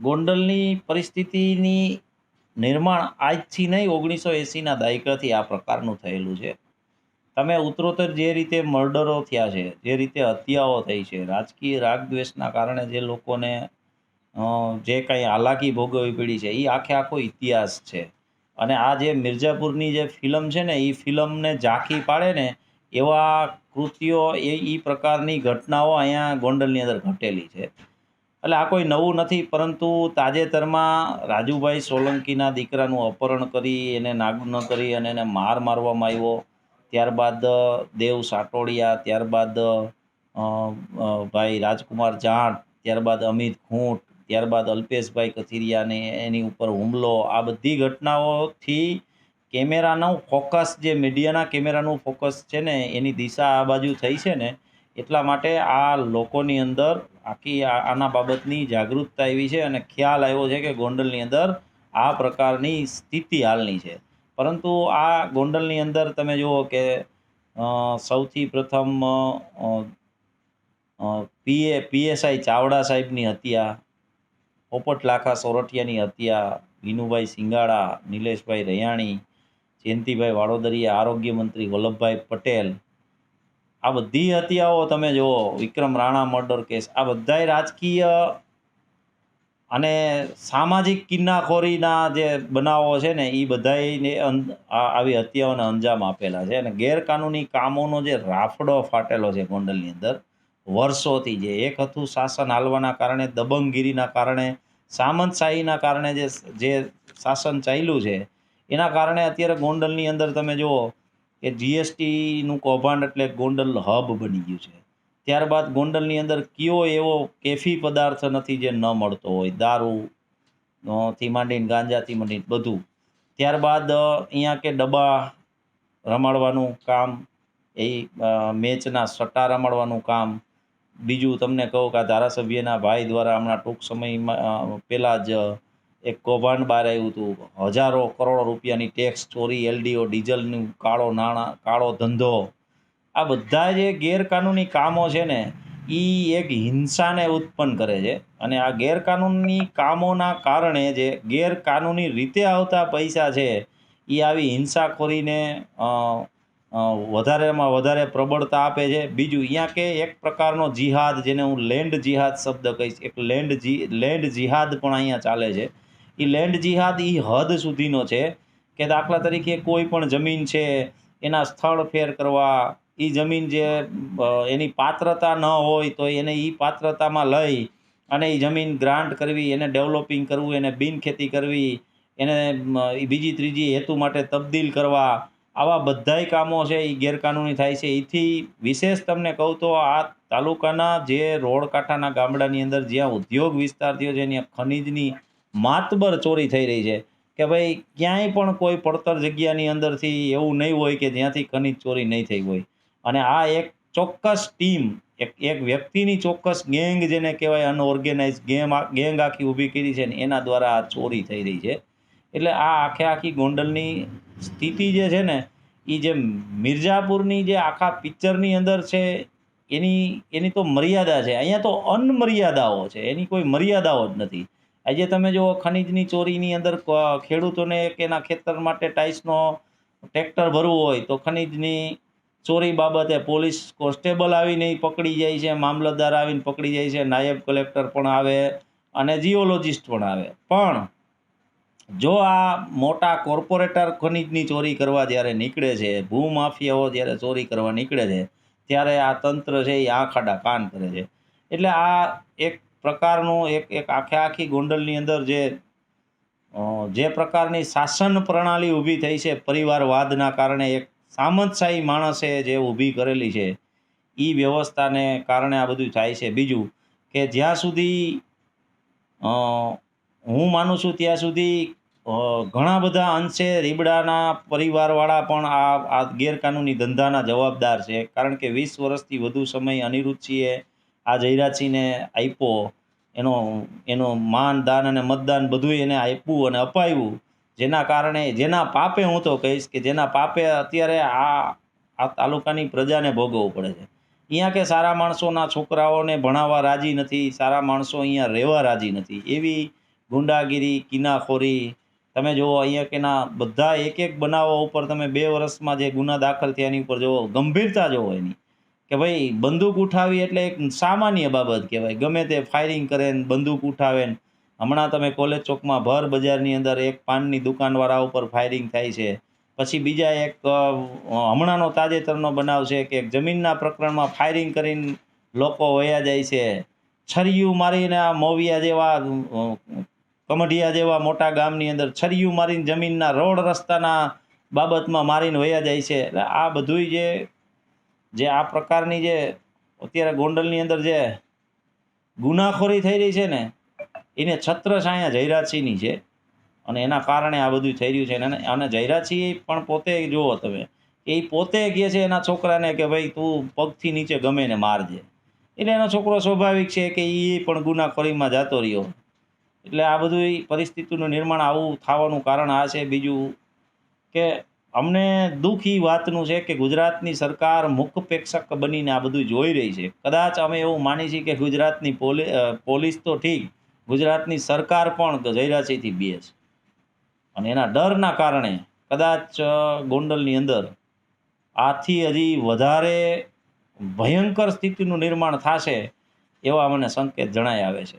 ગોંડલની પરિસ્થિતિની નિર્માણ આજથી નહીં, ઓગણીસો એંસીના દાયકાથી આ પ્રકારનું થયેલું છે. તમે ઉત્તરોત્તર જે રીતે મર્ડરો થયા છે, જે રીતે હત્યાઓ થઈ છે, રાજકીય રાગદ્વેષના કારણે જે લોકોને જે કંઈ હાલાકી ભોગવવી પડી છે એ આખે આખો ઇતિહાસ છે. અને આ જે મિર્ઝાપુરની જે ફિલ્મ છે ને એ ફિલ્મને ઝાંખી પાડે ને, એવા કૃત્યો એ એ પ્રકારની ઘટનાઓ અહીંયા ગોંડલની અંદર ઘટેલી છે. એટલે આ કોઈ નવું નથી, પરંતુ તાજેતરમાં રાજુભાઈ સોલંકીના દીકરાનું અપહરણ કરી, એને નાગુન કરી અને એને માર મારવામાં આવ્યો. ત્યારબાદ દેવ સાટોડિયા, ત્યારબાદ ભાઈ રાજકુમાર જાટ ત્યારબાદ અમિત ખૂંટ, ત્યારબાદ અલ્પેશભાઈ કથિરિયાને એની ઉપર હુમલો. આ બધી ઘટનાઓથી કેમેરાનું ફોકસ જે મીડિયાના કેમેરાનું ફોકસ છે ને, એની દિશા આ બાજુ થઈ છે ને, એટલા માટે આ લોકોની અંદર આખી આના બાબતની જાગૃતતા એવી છે અને ખ્યાલ આવ્યો છે કે ગોંડલની અંદર આ પ્રકારની સ્થિતિ હાલની છે. પરંતુ આ ગોંડલની અંદર તમે જુઓ કે સૌથી પ્રથમ પીએ પીએસઆઈ ચાવડા સાહેબની હત્યા પોપટ લાખા સોરઠિયાની હત્યા, વિનુભાઈ સિંગાડા, નિલેશભાઈ રૈયાણી, જયંતિભાઈ વાડોદરીયા આરોગ્ય મંત્રી વલ્લભભાઈ પટેલ આ બધી હત્યાઓ તમે જુઓ, વિક્રમ રાણા મર્ડર કેસ આ બધાય રાજકીય અને સામાજિક કિન્નાખોરીના જે બનાવો છે ને એ બધાને આવી હત્યાઓને અંજામ આપેલા છે. અને ગેરકાનૂની કામોનો જે રાફડો ફાટેલો છે ગોંડલની અંદર, વર્ષોથી જે એક હતું શાસન હાલવાના કારણે, દબંગગીરીના કારણે, સામંતશાહીના કારણે જે જે શાસન ચાલ્યું છે, એના કારણે અત્યારે ગોંડલની અંદર તમે જુઓ કે જીએસટીનું કૌભાંડ એટલે ગોંડલ હબ બની ગયું છે. ત્યારબાદ ગોંડલની અંદર કયો એવો કેફી પદાર્થ નથી જે ન મળતો હોય? દારૂ થી માંડીને ગાંજાથી માંડીને બધું. ત્યારબાદ અહીંયા કે ડબ્બા રમાડવાનું કામ, એ મેચના સટ્ટા રમાડવાનું કામ. બીજું તમને કહું કે આ ધારાસભ્યના ભાઈ દ્વારા હમણાં ટૂંક સમયમાં પહેલાં જ એક કૌભાંડ બહાર આવ્યું હતું. હજારો કરોડો રૂપિયાની ટેક્સ ચોરી એલડીઓ ડીઝલનું કાળો નાણાં, કાળો ધંધો. આ બધા જે ગેરકાનૂની કામો છે ને એ એક હિંસાને ઉત્પન્ન કરે છે. અને આ ગેરકાનૂની કામોના કારણે જે ગેરકાનૂની રીતે આવતા પૈસા છે એ આવી હિંસાખોરીને વધારેમાં વધારે પ્રબળતા આપે છે. બીજું અહીંયા કે એક પ્રકારનો જિહાદ, જેને હું લેન્ડ જિહાદ શબ્દ કહીશ. એક લેન્ડ જી, લેન્ડ જિહાદ પણ અહીંયા ચાલે છે. એ લેન્ડ જિહાદ એ હદ સુધીનો છે કે દાખલા તરીકે કોઈ પણ જમીન છે, એના સ્થળ ફેર કરવા એ જમીન જે એની પાત્રતા ન હોય તો એને એ પાત્રતામાં લઈ અને એ જમીન ગ્રાન્ટ કરવી, એને ડેવલપિંગ કરવું, એને બિનખેતી કરવી, એને બીજી ત્રીજી હેતુ માટે તબદીલ કરવા, આવા બધાય કામો છે એ ગેરકાનૂની થાય છે. એથી વિશેષ તમને કહું તો આ તાલુકાના જે રોડ કાંઠાના ગામડાની અંદર જ્યાં ઉદ્યોગ વિસ્તાર થયો છે ત્યાં ખનીજની માતબર ચોરી થઈ રહી છે કે ભાઈ ક્યાંય પણ કોઈ પડતર જગ્યાની અંદરથી એવું નહીં હોય કે જ્યાંથી ખનીજ ચોરી નહીં થઈ હોય. અને આ એક ચોક્કસ ટીમ, એક એક વ્યક્તિની ચોક્કસ ગેંગ જેને કહેવાય અનઓર્ગેનાઇઝ ગેમ ગેંગ આખી ઊભી કરી છે ને એના દ્વારા આ ચોરી થઈ રહી છે. એટલે આ આખે આખી ગોંડલની સ્થિતિ જે છે ને એ જે મિર્ઝાપુરની જે આખા પિક્ચરની અંદર છે, એની એની તો મર્યાદા છે. અહીંયા તો અનમર્યાદાઓ છે. એની કોઈ મર્યાદાઓ જ નથી. આજે તમે જુઓ ખનીજની ચોરીની અંદર ખેડૂતોને કે એના ખેતર માટે ટાઈસનો ટ્રેક્ટર ભરવું હોય તો ખનીજની ચોરી બાબતે પોલીસ કોન્સ્ટેબલ આવીને પકડી જાય છે, મામલતદાર આવીને પકડી જાય છે, નાયબ કલેક્ટર પણ આવે અને જીઓલોજિસ્ટ પણ આવે. પણ જો આ મોટા કોર્પોરેટર ખનીજની ચોરી કરવા જ્યારે નીકળે છે, ભૂમાફિયાઓ જ્યારે ચોરી કરવા નીકળે છે, ત્યારે આ તંત્ર છે એ આંખ કાન કરે છે. એટલે આ એક પ્રકારનું એક એક આખે આખી ગોંડલની અંદર જે જે પ્રકારની શાસન પ્રણાલી ઊભી થઈ છે, પરિવારવાદના કારણે એક સામંતશાહી માણસે જે ઊભી કરેલી છે એ વ્યવસ્થાને કારણે આ બધું થાય છે. બીજું કે જ્યાં સુધી હું માનું છું ત્યાં સુધી ઘણા બધા અંશે રીબડાના પરિવારવાળા પણ આ આ ગેરકાનૂની ધંધાના જવાબદાર છે. કારણ કે વીસ વર્ષથી વધુ સમય અનિરુદ્ધસિંહે આ જયરાજસિંહને આપ્યો. એનો એનો માન, દાન અને મતદાન બધું એને આપ્યું અને અપાવ્યું જેના કારણે, જેના પાપે હું તો કહીશ કે જેના પાપે અત્યારે આ આ તાલુકાની પ્રજાને ભોગવવું પડે છે. અહીંયા કે સારા માણસોના છોકરાઓને ભણાવવા રાજી નથી, સારા માણસો અહીંયા રહેવા રાજી નથી. એવી ગુંડાગીરી, કિનાખોરી, તમે જુઓ અહીંયા કે ના બધા એક એક બનાવો ઉપર તમે બે વર્ષમાં જે ગુના દાખલ થયા એની ઉપર જુઓ, ગંભીરતા જુઓ એની. કે ભાઈ બંદૂક ઉઠાવી એટલે એક સામાન્ય બાબત કહેવાય. ગમે તે ફાયરિંગ કરે ને બંદૂક ઉઠાવે ને. હમણાં તમે કોલેજ ચોકમાં ભર બજારની અંદર એક પાનની દુકાનવાળા ઉપર ફાયરિંગ થાય છે. પછી બીજા એક હમણાંનો તાજેતરનો બનાવ છે કે જમીનના પ્રકરણમાં ફાયરિંગ કરીને લોકો વયા જાય છે. છરિયું મારીને આ મોવિયા જેવા કમઢિયા જેવા મોટા ગામની અંદર છરિયું મારીને જમીનના રોડ રસ્તાના બાબતમાં મારીને વયા જાય છે. એટલે આ બધુંય જે જે આ પ્રકારની જે અત્યારે ગોંડલની અંદર જે ગુનાખોરી થઈ રહી છે ને, એને છત્રછાયા જયરાજસિંહની છે. અને એના કારણે આ બધું થઈ રહ્યું છે. અને અને જયરાજસિંહ પણ પોતે જુઓ તમે, એ પોતે કહે છે એના છોકરાને કે ભાઈ તું પગથી નીચે ગમે ને મારજે એટલે એનો છોકરો સ્વાભાવિક છે કે એ પણ ગુનાખોરીમાં જતો રહ્યો. એટલે આ બધું પરિસ્થિતિનું નિર્માણ આવું થવાનું કારણ આ છે. બીજું કે અમને દુઃખ એ વાતનું છે કે ગુજરાતની સરકાર મુખપેક્ષક બનીને આ બધું જોઈ રહી છે. કદાચ અમે એવું માની છીએ કે ગુજરાતની પોલી પોલીસ તો ઠીક, ગુજરાતની સરકાર પણ જયરાસિંહથી બે છે. અને એના ડરના કારણે કદાચ ગોંડલની અંદર આથી હજી વધારે ભયંકર સ્થિતિનું નિર્માણ થશે એવા મને સંકેત જણાઈ આવે છે.